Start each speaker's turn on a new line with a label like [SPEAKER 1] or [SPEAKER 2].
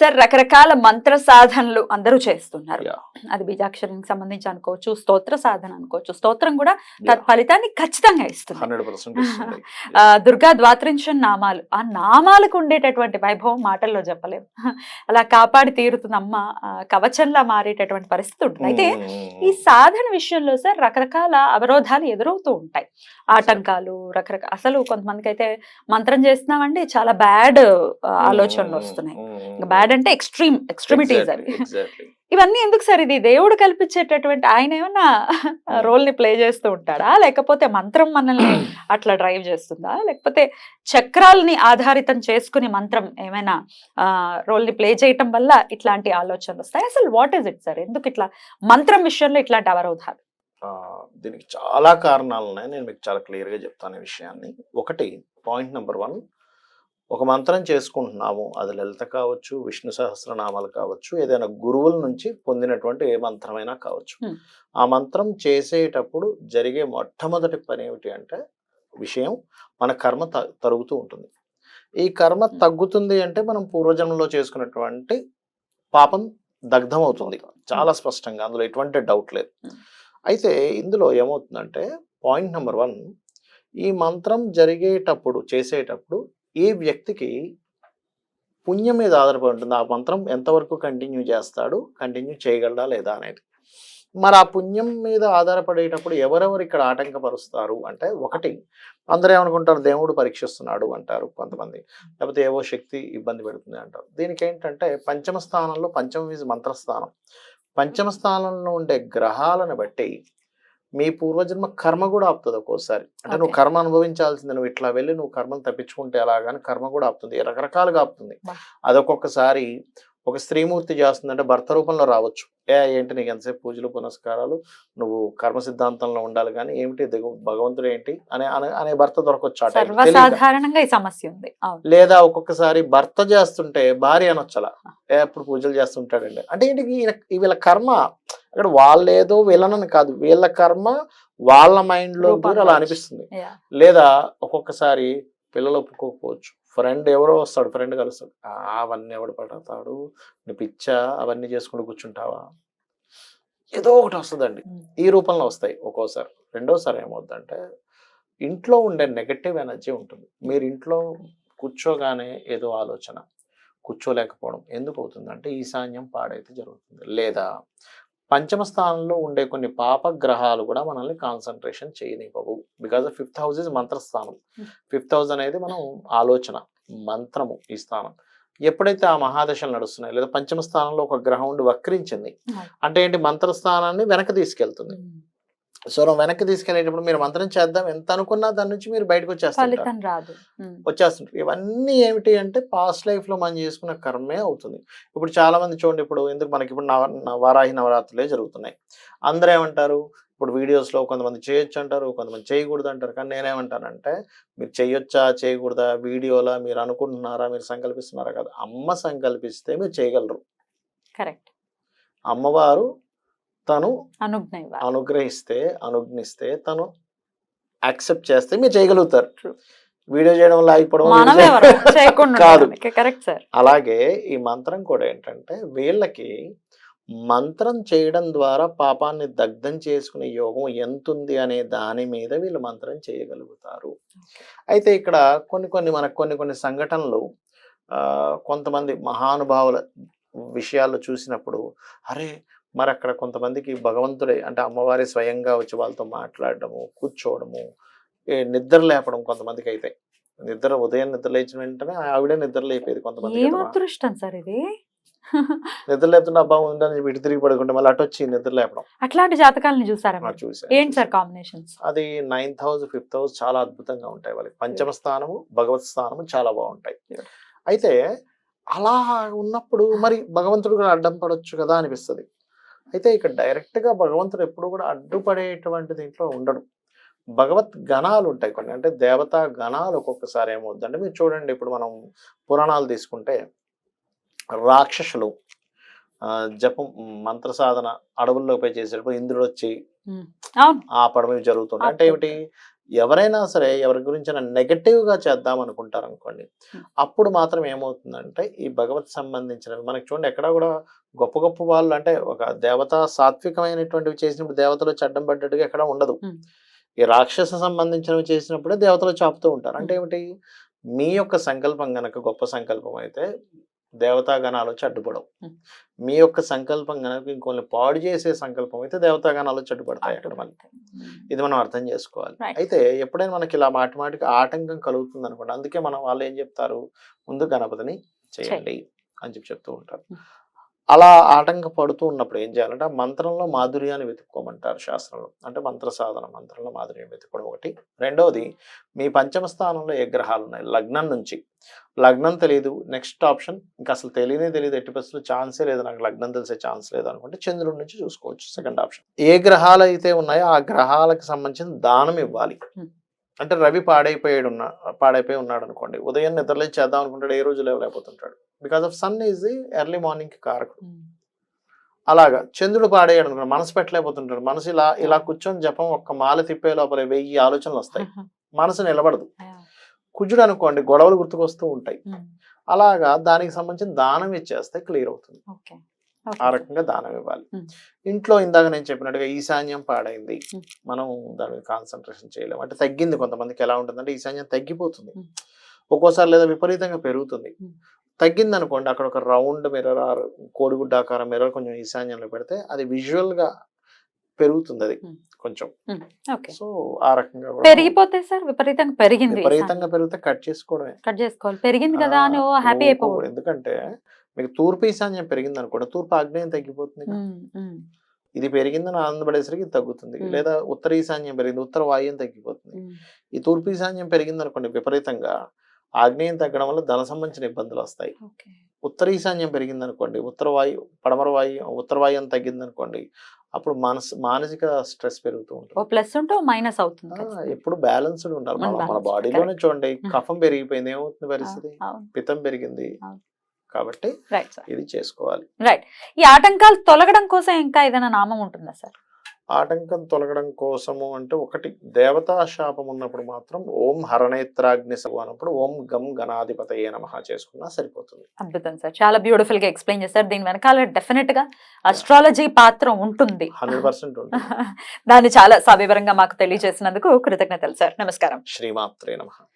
[SPEAKER 1] Sir రకరకాల మంత్ర సాధనలు అందరూ చేస్తున్నారు. అది బీజాక్షరానికి సంబంధించి అనుకోవచ్చు స్తోత్ర సాధన అనుకోవచ్చు. స్తోత్రం కూడా తత్ఫలితాన్ని ఖచ్చితంగా ఇస్తుంది. దుర్గా ద్వాత్రింశన్ నామాలు. ఆ నామాలకు ఉండేటటువంటి వైభవం మాటల్లో చెప్పలేము అలా కాపాడి తీరుతుంది అమ్మ ఆ, కవచంలా మారేటటువంటి పరిస్థితి ఉంటుంది. అయితే ఈ సాధన విషయంలో సార్ రకరకాల అవరోధాలు ఎదురవుతూ ఉంటాయి. ఆటంకాలు రకరకాల అసలు కొంతమందికి అయితే మంత్రం చేస్తున్నామండి చాలా బ్యాడ్ ఆలోచనలు వస్తున్నాయి. బ్యాడ్ అంటే ఎక్స్ట్రీమ్ ఎక్స్ట్రీమిటీస్ అవి. ఇవన్నీ ఎందుకు సార్ ఇది? దేవుడు కల్పించేటటువంటి ఆయన ఏమన్నా రోల్ని ప్లే చేస్తూ ఉంటాడా? లేకపోతే మంత్రం మనల్ని అట్లా డ్రైవ్ చేస్తుందా? లేకపోతే చక్రాలని ఆధారితం చేసుకుని మంత్రం ఏమైనా రోల్ని ప్లే చేయటం వల్ల ఇట్లాంటి ఆలోచనలు వస్తాయి? అసలు వాట్ ఈస్ ఇట్ సార్? ఎందుకు ఇట్లా మంత్రం విషయంలో ఇట్లాంటి అవరోధాలు?
[SPEAKER 2] దీనికి చాలా కారణాలు ఉన్నాయి. నేను మీకు చాలా క్లియర్గా చెప్తాను ఈ విషయాన్ని. ఒకటి పాయింట్ నెంబర్ వన్ ఒక మంత్రం చేసుకుంటున్నాము అది లలిత కావచ్చు విష్ణు సహస్రనామాలు కావచ్చు ఏదైనా గురువుల నుంచి పొందినటువంటి ఏ మంత్రమైనా కావచ్చు. ఆ మంత్రం చేసేటప్పుడు జరిగే మొట్టమొదటి పని ఏమిటి అంటే విషయం మన కర్మ తరుగుతూ ఉంటుంది ఈ కర్మ. తగ్గుతుంది అంటే మనం పూర్వజన్మలో చేసుకున్నటువంటి పాపం దగ్ధం అవుతుంది చాలా స్పష్టంగా అందులో ఎటువంటి డౌట్ లేదు. అయితే ఇందులో ఏమవుతుందంటే పాయింట్ నెంబర్ వన్ ఈ మంత్రం జరిగేటప్పుడు చేసేటప్పుడు ఈ వ్యక్తికి పుణ్యం మీద ఆధారపడి ఉంటుంది ఆ మంత్రం ఎంతవరకు కంటిన్యూ చేస్తాడు కంటిన్యూ చేయగలడా లేదా అనేది. మరి ఆ పుణ్యం మీద ఆధారపడేటప్పుడు ఎవరెవరు ఇక్కడ ఆటంకపరుస్తారు అంటే ఒకటి అందరూ ఏమనుకుంటారు? దేవుడు పరీక్షిస్తున్నాడు అంటారు కొంతమంది. లేకపోతే ఏవో శక్తి ఇబ్బంది పెడుతుంది అంటారు. దీనికి ఏంటంటే పంచమ స్థానంలో పంచమ ఈజ్ మంత్రస్థానం. పంచమ స్థానంలో ఉండే గ్రహాలను బట్టి మీ పూర్వజన్మ కర్మ కూడా ఆపుతుంది ఒక్కోసారి. అంటే నువ్వు. కర్మ అనుభవించాల్సింది. నువ్వు ఇట్లా వెళ్ళి నువ్వు కర్మను తప్పించుకుంటే అలాగని కర్మ కూడా ఆపుతుంది. రకరకాలుగా ఆపుతుంది. అదొక్కొక్కసారి ఒక స్త్రీమూర్తి చేస్తుందంటే భర్త రూపంలో రావచ్చు. ఏ ఏంటి నీకు ఎంతసేపు పూజలు పునస్కారాలు? నువ్వు కర్మ సిద్ధాంతంలో ఉండాలి కానీ ఏమిటి భగవంతుడు ఏంటి? అనే అనే- భర్త దొరకొచ్చు
[SPEAKER 1] సమస్య ఉంది.
[SPEAKER 2] లేదా ఒక్కొక్కసారి భర్త చేస్తుంటే భార్య అనొచ్చలా ఏ ఎప్పుడు పూజలు చేస్తుంటాడండి. అంటే ఏంటి వీళ్ళ కర్మ అక్కడ వాళ్ళేదో వీళ్ళనని కాదు వీళ్ళ కర్మ వాళ్ళ మైండ్లో
[SPEAKER 1] రూపంలో
[SPEAKER 2] కూడా అలా. అనిపిస్తుంది. లేదా ఒక్కొక్కసారి పిల్లలు ఒప్పుకోకపోవచ్చు. ఫ్రెండ్ ఎవరో వస్తాడు ఫ్రెండ్ కలుస్తాడు. "ఆ, అవన్నీ ఎవడు పడతాడు? నీ పిచ్చా? అవన్నీ చేసుకుంటూ కూర్చుంటావా? ఏదో ఒకటి వస్తుందండి. ఈ రూపంలో వస్తాయి ఒక్కోసారి. రెండోసారి ఏమవుద్దంటే ఇంట్లో ఉండే నెగటివ్ ఎనర్జీ ఉంటుంది. మీరు ఇంట్లో కూర్చోగానే ఏదో ఆలోచన కూర్చోలేకపోవడం ఎందుకు అవుతుందంటే ఈశాన్యం పాడైతే జరుగుతుంది. లేదా పంచమ స్థానంలో ఉండే కొన్ని పాప గ్రహాలు కూడా మనల్ని కాన్సన్ట్రేషన్ చేయనివ్వవు. బికాజ్ ఫిఫ్త్ హౌస్ ఇస్ మంత్రస్థానం. ఫిఫ్త్ హౌస్ అనేది మనం ఆలోచన మంత్రము ఈ స్థానం. ఎప్పుడైతే ఆ మహాదశలు నడుస్తున్నాయి లేదా పంచమ స్థానంలో ఒక గ్రహం ఉండి వక్రించింది. అంటే ఏంటి? మంత్రస్థానాన్ని వెనక్కి తీసుకెళ్తుంది. సో నువ్వు వెనక్కి తీసుకెళ్ళేటప్పుడు మీరు మంత్రం చేద్దాం. ఎంత అనుకున్నా దాని నుంచి మీరు బయటకు వచ్చేస్తారు
[SPEAKER 1] రాదు.
[SPEAKER 2] వచ్చేస్తుంటారు. ఇవన్నీ ఏమిటి అంటే పాస్ట్ లైఫ్లో మనం చేసుకున్న కర్మే అవుతుంది. ఇప్పుడు చాలా మంది చూడండి ఇప్పుడు ఎందుకు మనకి ఇప్పుడు వారాహి నవరాత్రులే జరుగుతున్నాయి. అందరూ ఏమంటారు? ఇప్పుడు videos లో కొంతమంది చేయొచ్చు అంటారు కొంతమంది చేయకూడదు అంటారు. కానీ నేనేమంటానంటే మీరు చేయొచ్చా చేయకూడదా? వీడియోలా మీరు అనుకుంటున్నారా? మీరు సంకల్పిస్తున్నారా కదా. అమ్మ సంకల్పిస్తే మీరు చేయగలరు.
[SPEAKER 1] కరెక్ట్.
[SPEAKER 2] అమ్మవారు తను అనుగ్రహిస్తే అనుజ్ఞిస్తే తను యాక్సెప్ట్ చేస్తే మీరు చేయగలుగుతారు. వీడియో చేయడం
[SPEAKER 1] చేయకుండా
[SPEAKER 2] కాదు. అలాగే ఈ మంత్రం కూడా ఏంటంటే వీళ్ళకి మంత్రం చేయడం ద్వారా పాపాన్ని దగ్ధం చేసుకునే యోగం ఎంతుంది అనే దాని మీద వీళ్ళు మంత్రం చేయగలుగుతారు. అయితే ఇక్కడ కొన్ని కొన్ని మనకు కొన్ని కొన్ని సంఘటనలు కొంతమంది మహానుభావుల విషయాలు చూసినప్పుడు అరే మరి అక్కడ కొంతమందికి భగవంతుడే అంటే అమ్మవారి స్వయంగా వచ్చి వాళ్ళతో మాట్లాడడము కూర్చోవడము నిద్ర లేపడం కొంతమందికి అయితే నిద్ర ఉదయం నిద్ర లేచిన వెంటనే ఆవిడే నిద్ర లేపేది కొంతమంది
[SPEAKER 1] ఏం అదృష్టం. సార్ ఇది?
[SPEAKER 2] నిద్ర లేపుతున్న అబ్బా ఉందని ఇటు తిరిగి పడుకుంటే మళ్ళీ అటు వచ్చి నిద్ర లేపడం.
[SPEAKER 1] అట్లాంటి జాతకాలను చూసారా
[SPEAKER 2] ఆ
[SPEAKER 1] మీరు?
[SPEAKER 2] చూసా
[SPEAKER 1] ఏంటి సార్ కాంబినేషన్స్
[SPEAKER 2] అది నైన్త్ హౌస్ ఫిఫ్త్ హౌస్ చాలా అద్భుతంగా ఉంటాయి వాళ్ళకి. పంచమ స్థానము భగవత్ స్థానము చాలా బాగుంటాయి. అయితే అలా ఉన్నప్పుడు మరి భగవంతుడు కూడా అడ్డం పడవచ్చు కదా అనిపిస్తుంది. అయితే ఇక్కడ డైరెక్ట్గా భగవంతుడు ఎప్పుడు కూడా అడ్డుపడేటువంటి దీంట్లో ఉండడు. భగవత్ గణాలు ఉంటాయి కొన్ని. అంటే దేవతా గణాలు ఒక్కొక్కసారి ఏమవుద్దంటే మీరు చూడండి ఇప్పుడు మనం పురాణాలు తీసుకుంటే రాక్షసులు ఆ, జపం మంత్ర సాధన అడవుల్లో పోయి చేసేటప్పుడు ఇంద్రుడు వచ్చి
[SPEAKER 1] అవును.
[SPEAKER 2] ఆపడం ఇవి జరుగుతుంది అంటే ఏమిటి? ఎవరైనా సరే ఎవరి గురించి నెగటివ్గా చేద్దాం అనుకుంటారు అనుకోండి. అప్పుడు మాత్రం ఏమవుతుందంటే ఈ భగవత్ సంబంధించినవి మనకి చూడండి ఎక్కడ కూడా గొప్ప గొప్ప వాళ్ళు అంటే ఒక దేవత సాత్వికమైనటువంటివి చేసినప్పుడు దేవతలు చడ్డం పడ్డట్టుగా ఎక్కడ ఉండదు. ఈ రాక్షస సంబంధించినవి చేసినప్పుడే దేవతలు చాపుతూ ఉంటారు అంటే ఏమిటి మీ యొక్క సంకల్పం గనక గొప్ప సంకల్పం అయితే దేవతా గణాలు వచ్చి అడ్డుపడవు. మీ యొక్క సంకల్పం గనక ఇంకొన్ని పాడు చేసే సంకల్పం అయితే దేవతా గణాలు వచ్చి అడ్డుపడతాయి అక్కడ మళ్ళీ. ఇది మనం అర్థం చేసుకోవాలి. అయితే ఎప్పుడైనా మనకి ఇలా మాటి మాటికి ఆటంకం కలుగుతుంది అనుకోండి అందుకే మనం వాళ్ళు ఏం చెప్తారు? ముందు గణపతిని చేయండి అని చెప్పి చెప్తూ ఉంటారు. అలా ఆటంక పడుతూ ఉన్నప్పుడు ఏం చేయాలంటే ఆ మంత్రంలో మాధుర్యాన్ని వెతుక్కోమంటారు శాస్త్రంలో. అంటే మంత్ర సాధన మంత్రంలో మాధుర్యం వెతుక్కోవడం ఒకటి. రెండవది మీ పంచమ స్థానంలో ఏ గ్రహాలు ఉన్నాయి? లగ్నం నుంచి. లగ్నం తెలియదు నెక్స్ట్ ఆప్షన్. ఇంకా అసలు తెలియనే తెలియదు ఎట్టి పరిస్థితులు ఛాన్సే లేదు. నాకు లగ్నం తెలిసే ఛాన్స్ లేదు అనుకుంటే చంద్రుడి నుంచి చూసుకోవచ్చు సెకండ్ ఆప్షన్. ఏ గ్రహాలు అయితే ఉన్నాయో ఆ గ్రహాలకు సంబంధించిన దానం ఇవ్వాలి. అంటే రవి పాడైపోయాడు ఉన్న పాడైపోయి ఉన్నాడు అనుకోండి ఉదయం నిద్రలేచి చేద్దాం అనుకుంటాడు ఏ రోజు లేవలేకపోతుంటాడు. Because of sun is the early morning కారకుడు. అలాగా చంద్రుడు పాడేయడు మనసు పెట్టలేకపోతుంటాడు. మనసు ఇలా ఇలా కూర్చొని జపం ఒక్క మాల తిప్పే లోపల వెయ్యి ఆలోచనలు వస్తాయి. మనసు నిలబడదు. కుజుడు అనుకోండి గొడవలు గుర్తుకొస్తూ ఉంటాయి. అలాగా దానికి సంబంధించిన దానం ఇచ్చేస్తే క్లియర్ అవుతుంది. ఆ రకంగా దానం ఇవ్వాలి. ఇంట్లో ఇందాక నేను చెప్పినట్టుగా ఈశాన్యం పాడైంది. మనం దాని మీద కాన్సన్ట్రేషన్ చేయలేము అంటే తగ్గింది కొంతమందికి ఎలా ఉంటుందంటే ఈశాన్యం తగ్గిపోతుంది. ఒక్కోసారి లేదా విపరీతంగా పెరుగుతుంది. తగ్గింది అనుకోండి అక్కడ ఒక రౌండ్ మిర్రర్ ఆర్ కోడిగుడ్డ ఆకారం మిర్రర్ కొంచెం ఈశాన్యంలో పెడితే అది విజువల్గా పెరుగుతుంది అది. కొంచెం
[SPEAKER 1] ఓకే
[SPEAKER 2] సో ఆ రకంగా
[SPEAKER 1] పెరిగిపోతే సార్ విపరీతంగా పెరిగింది
[SPEAKER 2] విపరీతంగా పెరిగితే కట్ చేసుకోవడమే
[SPEAKER 1] కట్ చేసుకోవాలి పెరిగింది కదా అని హ్యాపీ. అయిపోకూడదు
[SPEAKER 2] ఎందుకంటే మీకు తూర్పు ఈశాన్యం పెరిగింది అనుకోండి తూర్పు ఆగ్నేయం తగ్గిపోతుంది ఇది పెరిగిందని ఆనందపడేసరికి ఇది తగ్గుతుంది. లేదా ఉత్తర ఈశాన్యం పెరిగింది ఉత్తర వాయుం తగ్గిపోతుంది. ఈ తూర్పు ఈశాన్యం పెరిగింది అనుకోండి విపరీతంగా ఆగ్నేయం తగ్గడం వల్ల ధన సంబంధించిన ఇబ్బందులు వస్తాయి. ఉత్తర ఈశాన్యం పెరిగింది అనుకోండి ఉత్తర వాయు పడమర వాయు ఉత్తర వాయుం తగ్గింది అనుకోండి అప్పుడు మనసు మానసిక స్ట్రెస్ పెరుగుతూ ఉంటుంది.
[SPEAKER 1] ప్లస్ ఉంటే మైనస్ అవుతుంది.
[SPEAKER 2] ఎప్పుడు బ్యాలెన్స్డ్ ఉండాలి.
[SPEAKER 1] మన
[SPEAKER 2] బాడీలోనే చూడండి. కఫం పెరిగిపోయింది ఏమవుతుంది పరిస్థితి? పితం పెరిగింది. కాబట్టి
[SPEAKER 1] రైట్ సార్
[SPEAKER 2] ఇది చేసుకోవాలి.
[SPEAKER 1] రైట్ ఈ ఆటంకాలు తొలగడం కోసం ఇంకా ఏదైనా నామం ఉంటుందా సార్
[SPEAKER 2] ఆటంకం తొలగడం కోసము అంటే ఒకటి దేవతా శాపం ఉన్నప్పుడు మాత్రం ఓం హరణేత్రాగ్ని అన్నప్పుడు ఓం గం గణాధిపతయే నమః చేసుకున్నా సరిపోతుంది.
[SPEAKER 1] అద్భుతం సార్ చాలా బ్యూటిఫుల్గా ఎక్స్ప్లెయిన్ చేశారు. దీని వెనకాల డెఫినెట్గా అస్ట్రాలజీ పాత్ర ఉంటుంది.
[SPEAKER 2] హండ్రెడ్ పర్సెంట్
[SPEAKER 1] దాన్ని చాలా సవివరంగా మాకు తెలియజేసినందుకు కృతజ్ఞతలు సార్ నమస్కారం.
[SPEAKER 2] శ్రీమాత్రే నమ.